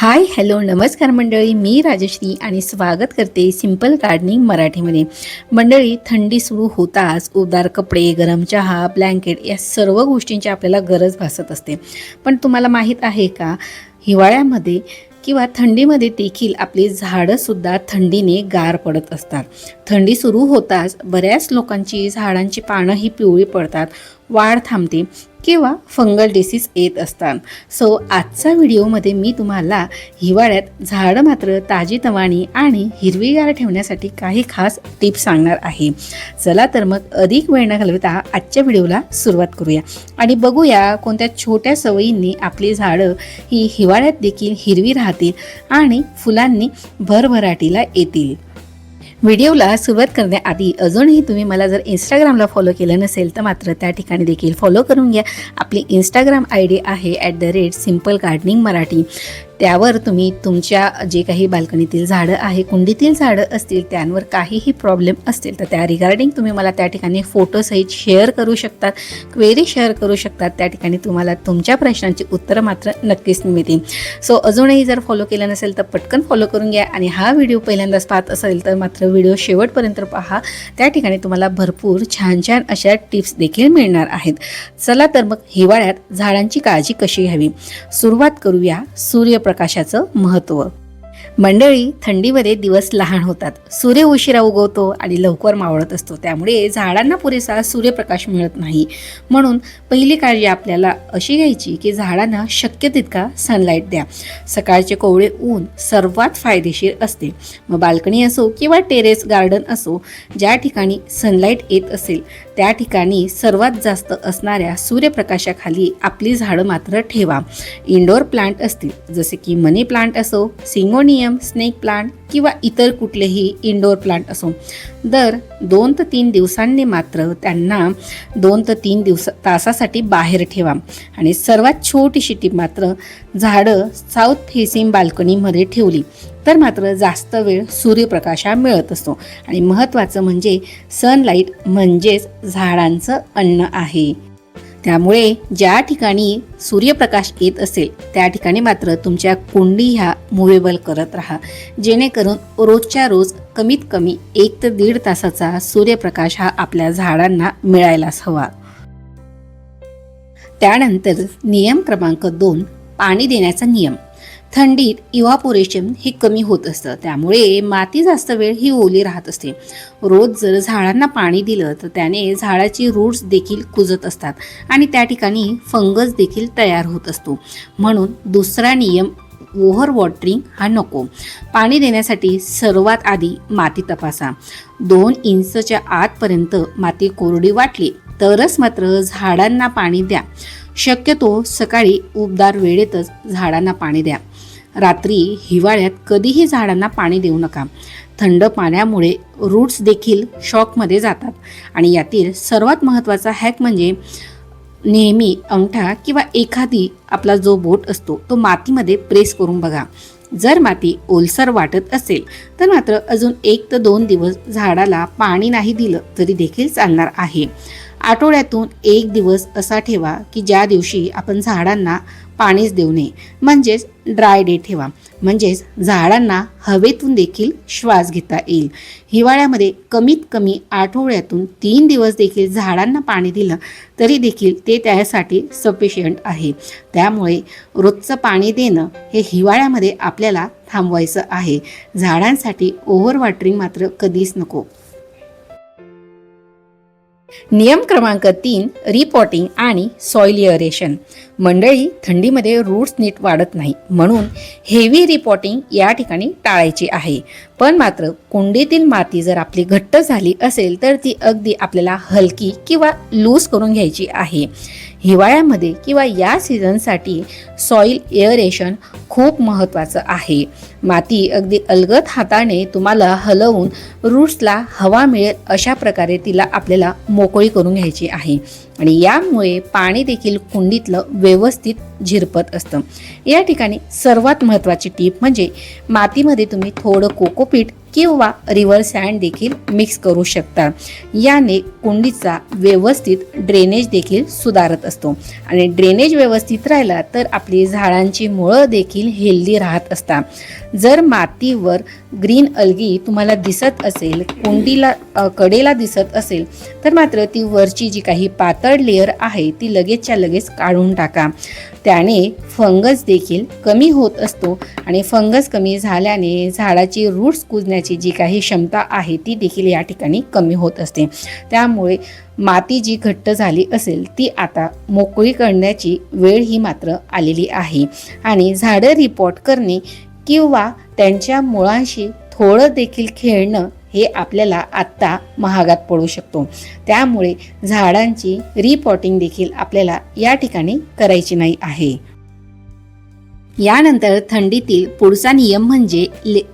Hi hello नमस्कार मंडळी. मी राजश्री आणि स्वागत करते सिंपल गार्डनिंग मराठीमध्ये. मंडळी थंडी सुरू होताच उबदार कपडे गरम चहा ब्लँकेट या सर्व गोष्टींची आपल्याला गरज भासत असते. पण तुम्हाला माहीत आहे का? हिवाळ्यामध्ये किंवा थंडीमध्ये देखील आपली झाडंसुद्धा थंडीने गार पडत असतात. थंडी सुरू होताच बऱ्याच लोकांची झाडांची पानं ही पिवळी पडतात. वाढ थांबते किंवा फंगल डिसीज येत असतात. सो आजच्या व्हिडिओमध्ये मी तुम्हाला हिवाळ्यात झाडं मात्र ताजी तवाणी आणि हिरवीगार ठेवण्यासाठी काही खास टिप्स सांगणार आहे. चला तर मग अधिक वेळ न घालवता आजच्या व्हिडिओला सुरुवात करूया. आणि बघूया कोणत्या छोट्या सवयींनी आपली झाडं ही हिवाळ्यात देखील हिरवी राहतील आणि फुलांनी भरभराटीला येतील. व्हिडिओला सुरुवात करण्याआधी अजूनही तुम्ही मला जर इंस्टाग्रामला फॉलो केलं नसेल तर मात्र त्या ठिकाणी देखील फॉलो करून घ्या. आपली इंस्टाग्राम आय डी आहे at the rate simple gardening Marathi. त्यावर तुम्ही तुमच्या जे काही बाल्कनीतील झाडं आहे कुंडीतील झाडं असतील त्यांवर काहीही प्रॉब्लेम असतील तर त्या रिगार्डिंग तुम्ही मला त्या ठिकाणी फोटोसहित शेअर करू शकतात क्वेरी शेअर करू शकतात त्या ठिकाणी तुम्हाला तुमच्या प्रश्नांची उत्तरं मात्र नक्कीच मिळतील सो अजूनही जर फॉलो केलं नसेल तर पटकन फॉलो करून घ्या आणि हा व्हिडिओ पहिल्यांदाच पाहत असेल तर मात्र व्हिडिओ शेवटपर्यंत पहा. त्या ठिकाणी तुम्हाला भरपूर छान छान अशा टिप्स देखील मिळणार आहेत. चला तर मग हिवाळ्यात झाडांची काळजी कशी घ्यावी? सुरुवात करूया प्रकाशाचं महत्त्व. मंडळी थंडीमध्ये दिवस लहान होतात. सूर्य उशिरा उगवतो आणि लवकर मावळत असतो. त्यामुळे झाडांना पुरेसा सूर्यप्रकाश मिळत नाही. म्हणून पहिली काळजी आपल्याला अशी घ्यायची की झाडांना शक्य तितका सनलाईट द्या. सकाळचे कोवळे ऊन सर्वात फायदेशीर असते. मग बाल्कनी असो किंवा टेरेस गार्डन असो ज्या ठिकाणी सनलाईट येत असेल त्या ठिकाणी सर्वात जास्त असणाऱ्या सूर्यप्रकाशाखाली आपली झाडं मात्र ठेवा. इंडोर प्लांट असतील जसे की मनी प्लांट असो सिंगोनियम स्नेक प्लांट किंवा इतर कुठलेही इनडोअर प्लांट असो. दर दोन ते तीन दिवसांनी मात्र त्यांना दोन ते तीन दिवस तासासाठी बाहेर ठेवा. आणि सर्वात छोटीशी टीप मात्र झाडं साऊथ फेसिंग बाल्कनीमध्ये ठेवली. तर मात्र जास्त वेळ सूर्यप्रकाश हा मिळत असतो. आणि महत्त्वाचं म्हणजे सनलाईट म्हणजेच झाडांचं अन्न आहे. त्यामुळे ज्या ठिकाणी सूर्यप्रकाश येत असेल त्या ठिकाणी मात्र तुमच्या कुंडी ह्या मुवेबल करत राहा. जेणेकरून रोजच्या रोज कमीत कमी एक ते दीड तासाचा सूर्यप्रकाश हा आपल्या झाडांना मिळायलाच हवा. त्यानंतर नियम क्रमांक दोन पाणी देण्याचा नियम. थंडीत इव्हापोरेशन हे कमी होत असतं. त्यामुळे माती जास्त वेळ ही ओली राहत असते. रोज जर झाडांना पाणी दिलं तर त्याने झाडाची रूट्स देखील कुजत असतात आणि त्या ठिकाणी फंगस देखील तयार होत असतो. म्हणून दुसरा नियम ओव्हर वॉटरिंग हा नको. पाणी देण्यासाठी सर्वात आधी माती तपासा. दोन इंचच्या आतपर्यंत माती कोरडी वाटली तरच मात्र झाडांना पाणी द्या. शक्यतो सकाळी उबदार वेळेतच झाडांना पाणी द्या. रात्री हिवाळ्यात कधीही झाडांना पाणी देऊ नका. थंड पाण्यामुळे रूट्स देखील शॉकमध्ये जातात. आणि यातील सर्वात महत्त्वाचा हॅक म्हणजे नेहमी अंगठा किंवा एखादी आपला जो बोट असतो तो मातीमध्ये प्रेस करून बघा. जर माती ओलसर वाटत असेल तर मात्र अजून एक ते दोन दिवस झाडाला पाणी नाही दिलं तरी देखील चालणार आहे. आठवड्यातून एक दिवस असा ठेवा की ज्या दिवशी आपण झाडांना पाणीच देऊ नये. म्हणजेच ड्राय डे ठेवा. म्हणजेच झाडांना हवेतून देखील श्वास घेता येईल. हिवाळ्यामध्ये कमीत कमी आठवड्यातून तीन दिवस देखील झाडांना पाणी दिलं तरी देखील ते त्यासाठी सफिशियंट आहे. त्यामुळे रोजचं पाणी देणं हे हिवाळ्यामध्ये आपल्याला थांबवायचं आहे. झाडांसाठी ओव्हर वॉटरिंग मात्र कधीच नको. नियम क्रमांक तीन रिपॉटिंग आणि सॉइल एअरेशन मंडळी थंडीमध्ये रूट्स नीट वाढत नाही म्हणून हेवी रिपॉटिंग या ठिकाणी टाळायची आहे. पण मात्र कुंडीतील माती जर आपली घट्ट झाली असेल तर ती अगदी आपल्याला हलकी किंवा लूज करून घ्यायची आहे. हिवाळ्यामध्ये किंवा या सीझनसाठी सॉइल एअरेशन खूप महत्त्वाचं आहे. माती अगदी अलगत हाताने तुम्हाला हलवून रूट्सला हवा मिळेल अशा प्रकारे तिला आपल्याला मोकळी करून घ्यायची आहे. आणि यामुळे पाणी देखील कुंडीतलं व्यवस्थित झिरपत असतं. या ठिकाणी सर्वात महत्त्वाची टीप म्हणजे मातीमध्ये तुम्ही थोडं कोकोपीट किंवा रिव्हर सँड देखील मिक्स करू शकता. याने कुंडीचा व्यवस्थित ड्रेनेज देखील सुधारत असतो. आणि ड्रेनेज व्यवस्थित राहिला तर आपली झाडांची मुळं देखील हेल्दी राहत असतात जर मातीवर ग्रीन अल्गी तुम्हाला दिसत असेल कुंडीला कडेला दिसत असेल तर मात्र ती वरची जी काही पातळ लेअर आहे ती लगेचच्या लगेच काढून टाका. त्याने फंगस देखील कमी होत असतो आणि फंगस कमी झाल्याने झाडाची रूट्स कुजण्याची जी काही क्षमता आहे ती देखील या ठिकाणी कमी होत असते. त्यामुळे माती जी घट्ट झाली असेल ती आता मोकळी करण्याची वेळ ही मात्र आलेली आहे. आणि झाडं रिपोर्ट करणे किंवा त्यांच्या मुळांशी थोडं देखील खेळणं हे आपल्याला आत्ता महागात पडू शकतो. त्यामुळे झाडांची रिपॉटिंग देखील आपल्याला या ठिकाणी करायची नाही आहे. यानंतर थंडीतील पुढचा नियम म्हणजे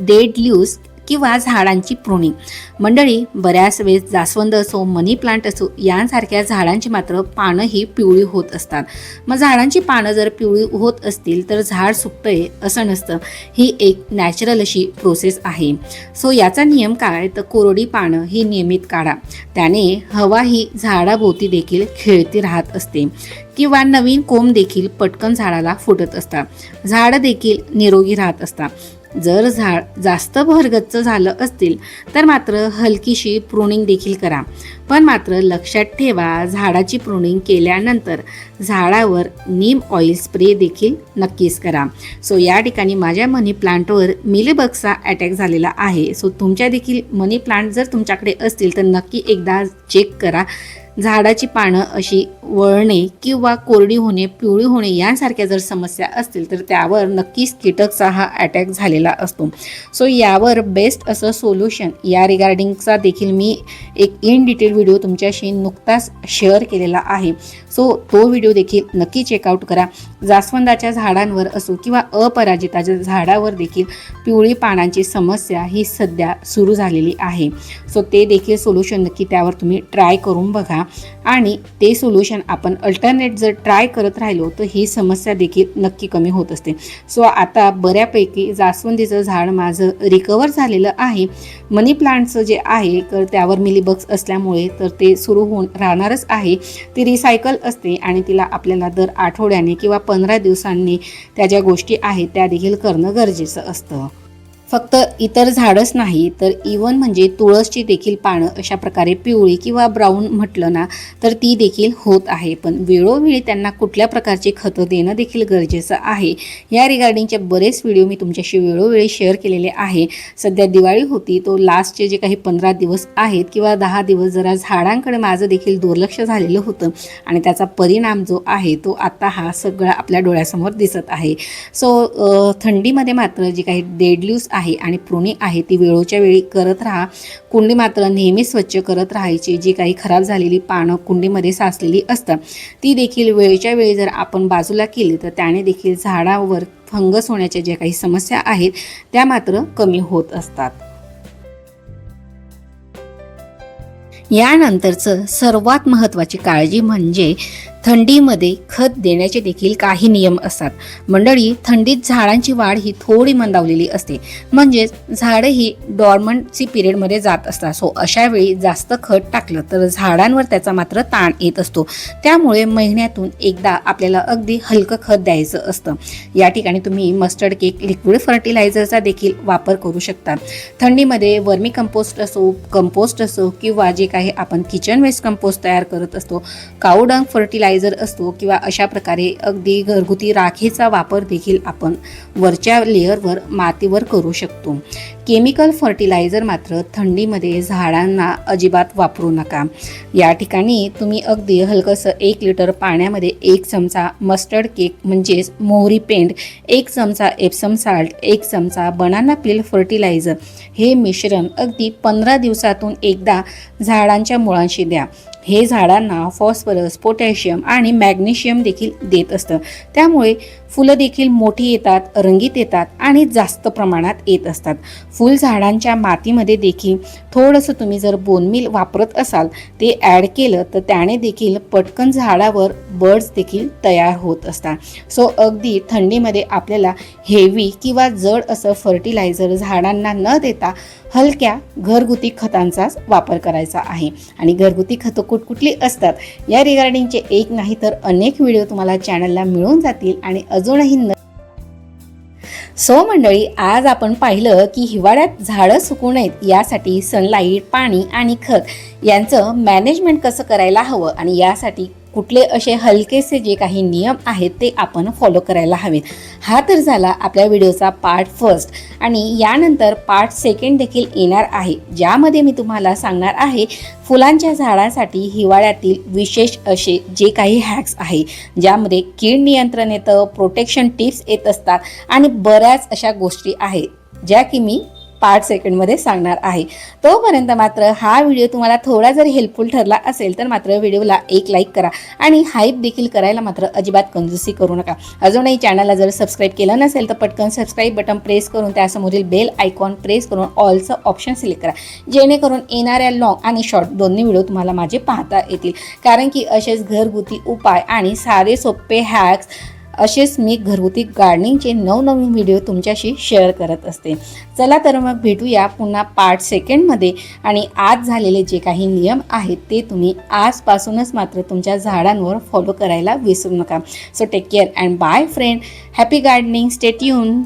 डेड ल्यूज किंवा झाडांची प्रुनिंग मंडळी बऱ्याच वेळेस जास्वंद असो मनी प्लांट असो यांसारख्या झाडांची मात्र पानं ही पिवळी होत असतात. मग झाडांची पानं जर पिवळी होत असतील तर झाड सुकतंय असं नसतं. ही एक नॅचरल अशी प्रोसेस आहे. सो याचा नियम काय? तर कोरडी पानं ही नियमित काढा. त्याने हवा ही झाडाभोवती देखील खेळती राहत असते. किंवा नवीन कोंब देखील पटकन झाडाला फुटत असतात. झाडं देखील निरोगी राहत असतात. जर झाड जास्त भरगच्च झालं असतील तर मात्र हलकीशी प्रुनिंग देखील करा. पण मात्र लक्षात ठेवा झाडाची प्रुनिंग केल्यानंतर झाडावर नीम ऑइल स्प्रे देखील नक्कीच करा. सो या ठिकाणी माझ्या मनी प्लांटवर मिलीबगचा अटॅक झालेला आहे. सो तुमच्या देखील मनी प्लांट जर तुमच्याकडे असतील तर नक्की एकदा चेक करा. झाडाची पानं अशी वळणे किंवा कोरडी होणे पिवळी होणे यांसारख्या जर समस्या असतील तर त्यावर नक्कीच कीटकचा हा अटॅक झालेला असतो. सो यावर बेस्ट असं सोल्युशन या रिगार्डिंगचा देखील मी एक इन डिटेल व्हिडिओ तुमच्याशी नुकताच शेअर केलेला आहे. सो तो व्हिडिओ देखील नक्की चेकआउट करा. जास्वंदाच्या झाडांवर असो किंवा अपराजिताच्या झाडावर देखील पिवळी पानांची समस्या ही सध्या सुरू झालेली आहे. सो ते देखील सोल्युशन नक्की त्यावर तुम्ही ट्राय करून बघा. आणि ते सोल्युशन आपण अल्टरनेट जर ट्राय करत राहिलो तर ही समस्या देखील नक्की कमी होत असते. सो आता बऱ्यापैकी जास्वंदीचं झाड माझं रिकवर झालेलं आहे. मनी प्लांटचं जे आहे तर त्यावर मिलीबग्स असल्यामुळे तर ते सुरू होऊन राहणारच आहे. ती रिसायकल असते आणि तिला आपल्याला दर आठवड्याने किंवा पंधरा दिवसांनी त्या ज्या गोष्टी आहेत त्या देखील करणं गरजेचं असतं. फक्त इतर झाडच नाही तर इवन म्हणजे तुळसची देखील पानं अशा प्रकारे पिवळी किंवा ब्राऊन म्हटलं ना तर ती देखील होत आहे. पण वेळोवेळी त्यांना कुठल्या प्रकारचे खतं देणं देखील गरजेचं आहे. या रिगार्डिंगचे बरेच व्हिडिओ मी तुमच्याशी वेळोवेळी शेअर केलेले आहे. सध्या दिवाळी होती तो लास्टचे जे काही पंधरा दिवस आहेत किंवा दहा दिवस जरा झाडांकडे माझं देखील दुर्लक्ष झालेलं होतं आणि त्याचा परिणाम जो आहे तो आता हा सगळा आपल्या डोळ्यासमोर दिसत आहे. सो थंडीमध्ये मात्र जे काही डेडल्यूज आहे आहे आणि प्रुणी आहे ती वेळोच्या वेळी करत राहा. कुंडी मात्र नेहमी स्वच्छ करत राहायची जी काही खराब झालेली पानं कुंडीमध्ये साचलेली असतात. ती देखील वेळच्या वेळी जर आपण बाजूला केली तर त्याने देखील झाडावर फंगस होण्याच्या ज्या काही समस्या आहेत त्या मात्र कमी होत असतात. यानंतरचं सर्वात महत्त्वाची काळजी म्हणजे थंडीमध्ये खत देण्याचे देखील काही नियम असतात. मंडळी थंडीत झाडांची वाढ ही थोडी मंदावलेली असते. म्हणजेच झाडं ही डॉर्मंटची पिरियडमध्ये जात असतात. सो अशा वेळी जास्त खत टाकलं तर झाडांवर त्याचा मात्र ताण येत असतो. त्यामुळे महिन्यातून एकदा आपल्याला अगदी हलकं खत द्यायचं असतं. या ठिकाणी तुम्ही मस्टर्ड केक लिक्विड फर्टिलायझरचा देखील वापर करू शकता. थंडीमध्ये वर्मी कंपोस्ट असो कंपोस्ट असो किंवा जे काही आपण किचन वेस्ट कंपोस्ट तयार करत असतो काऊडंग फर्टिलायझर असतो किंवा अशा प्रकारे अगदी घरगुती राखेचा वापर देखील आपण वरच्या लेअरवर मातीवर करू शकतो. केमिकल फर्टिलायझर मात्र थंडीमध्ये झाडांना अजिबात वापरू नका. या ठिकाणी तुम्ही अगदी हलकंसं एक लिटर पाण्यामध्ये एक चमचा मस्टर्ड केक म्हणजेच मोहरी पेंड एक चमचा एप्सम साल्ट एक चमचा बनाना पील फर्टिलायझर हे मिश्रण अगदी पंधरा दिवसातून एकदा झाडांच्या मुळांशी द्या. हे झाडांना फॉस्फरस पोटॅशियम आणि मॅग्नेशियम देखील देत असतं. त्यामुळे फुलं देखील मोठी येतात रंगीत येतात आणि जास्त प्रमाणात येत असतात. फुल झाडांच्या मातीमध्ये देखील थोडंसं तुम्ही जर बोनमील वापरत असाल ते ॲड केलं तर त्याने देखील पटकन झाडावर बर्ड्स देखील तयार होत असतात. सो अगदी थंडीमध्ये आपल्याला हेवी किंवा जड असं फर्टिलायझर झाडांना न देता हलक्या घरगुती खतांचाच वापर करायचा आहे. आणि घरगुती खतं कुठकुठली असतात? या रिगार्डिंगचे एक नाही तर अनेक व्हिडिओ तुम्हाला चॅनलला मिळून जातील आणि अजूनही न सो मंडळी आज आपण पाहिलं की हिवाळ्यात झाडं सुकू नयेत यासाठी सनलाईट पाणी आणि खत यांचं मॅनेजमेंट कसं करायला हवं आणि यासाठी कुठले असे हलकेसे जे काही नियम आहेत ते आपण फॉलो करायला हवेत. हा तर झाला आपल्या व्हिडिओचा पार्ट फर्स्ट आणि यानंतर पार्ट सेकंड देखील येणार आहे. ज्यामध्ये मी तुम्हाला सांगणार आहे फुलांच्या झाडांसाठी हिवाळ्यातील विशेष असे जे काही हॅक्स आहे ज्यामध्ये कीड नियंत्रण येतं प्रोटेक्शन टिप्स येत असतात आणि बऱ्याच अशा गोष्टी आहेत. ज्या की मी पार्ट सेकंडमध्ये सांगणार आहे. तोपर्यंत मात्र हा व्हिडिओ तुम्हाला थोडा जर हेल्पफुल ठरला असेल तर मात्र व्हिडिओला एक लाईक करा आणि हाईप देखील करायला मात्र अजिबात कंजूसी करू नका. अजूनही चॅनलला जर सबस्क्राईब केलं नसेल तर पटकन सबस्क्राईब बटन प्रेस करून त्यासमोरील बेल आयकॉन प्रेस करून ऑलचं ऑप्शन सिलेक्ट करा. जेणेकरून येणाऱ्या लॉंग आणि शॉर्ट दोन्ही व्हिडिओ तुम्हाला माझे पाहता येतील. कारण की असेच घरगुती उपाय आणि सारे सोपे हॅक्स असेच मी घरगुती गार्डनिंगचे नवनवीन व्हिडिओ तुमच्याशी शेअर करत असते. चला तर मग भेटूया पुन्हा पार्ट सेकंडमध्ये आणि आज झालेले जे काही नियम आहेत ते तुम्ही आजपासूनच मात्र तुमच्या झाडांवर फॉलो करायला विसरू नका. So take care and bye friend happy gardening stay tuned